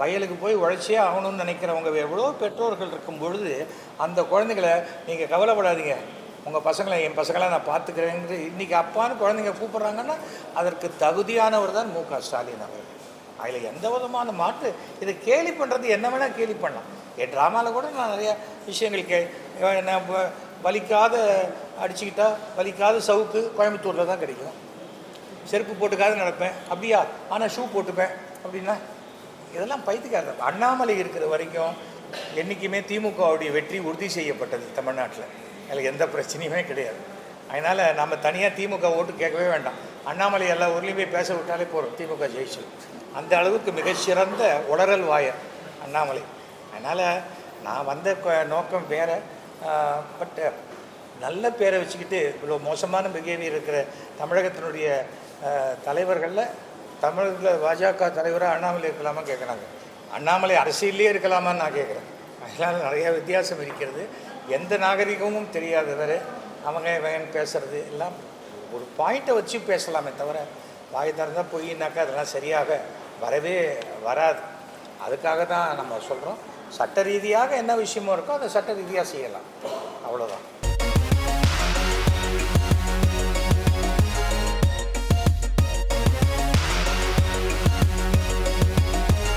வயலுக்கு போய் உழைச்சே ஆகணும்னு நினைக்கிறவங்க எவ்வளோ பெற்றோர்கள் இருக்கும் பொழுது அந்த குழந்தைகளை நீங்கள் கவலைப்படாதீங்க. உங்கள் பசங்களை என் பசங்களை நான் பார்த்துக்கிறேங்கிற இன்றைக்கி அப்பான்னு குழந்தைங்க கூப்பிட்றாங்கன்னா அதற்கு தகுதியானவர் தான் மு க. ஸ்டாலின் அவர்கள். அதில் எந்த விதமான மாற்று? இதை கேலி பண்ணுறது என்ன வேணால் கேலி பண்ணலாம். என் ட்ராமாவில் கூட நான் நிறைய விஷயங்கள் கே நான் வலிக்காத அடிச்சுக்கிட்டா வலிக்காத சவுக்கு கோயம்புத்தூரில் தான் கிடைக்கும். செருப்பு போட்டுக்காத நடப்பேன். அப்படியா? ஆனால் ஷூ போட்டுப்பேன். அப்படின்னா? இதெல்லாம் பைத்துக்காரர் அண்ணாமலை இருக்கிற வரைக்கும் என்றைக்குமே திமுகவுடைய வெற்றி உறுதி செய்யப்பட்டது தமிழ்நாட்டில். அதில் எந்த பிரச்சனையுமே கிடையாது. அதனால் நம்ம தனியாக திமுக ஓட்டு கேட்கவே வேண்டாம். அண்ணாமலை எல்லா ஊர்லேயும் போய் பேச விட்டாலே போகிறோம் திமுக ஜெயிச்சல் அந்த அளவுக்கு மிகச்சிறந்த உளறல் வாயர் அண்ணாமலை. அதனால் நான் வந்த நோக்கம் வேறு. பட் நல்ல பேரை வச்சுக்கிட்டு இவ்வளோ மோசமான பிஹேவியர் இருக்கிற தமிழகத்தினுடைய தலைவர்களில் தமிழகத்தில் பாஜக தலைவராக அண்ணாமலை இருக்கலாமா கேட்குறாங்க அண்ணாமலை அரசியல்லே இருக்கலாமான்னு நான் கேட்குறேன் அதனால் நிறைய வித்தியாசம் இருக்கிறது. எந்த நாகரிகமும் தெரியாதவர் அவங்க வேன் பேசுகிறது எல்லாம் ஒரு பாயிண்ட்டை வச்சு பேசலாமே தவிர வாய் திறந்தால் பொய்னாக்கா அதெல்லாம் சரியாக வரவே வராது. அதுக்காக தான் நம்ம சொல்கிறோம் சட்ட ரீதியாக என்ன விஷயமோ இருக்கோ அதை சட்ட ரீதியாக செய்யலாம். அவ்வளோதான்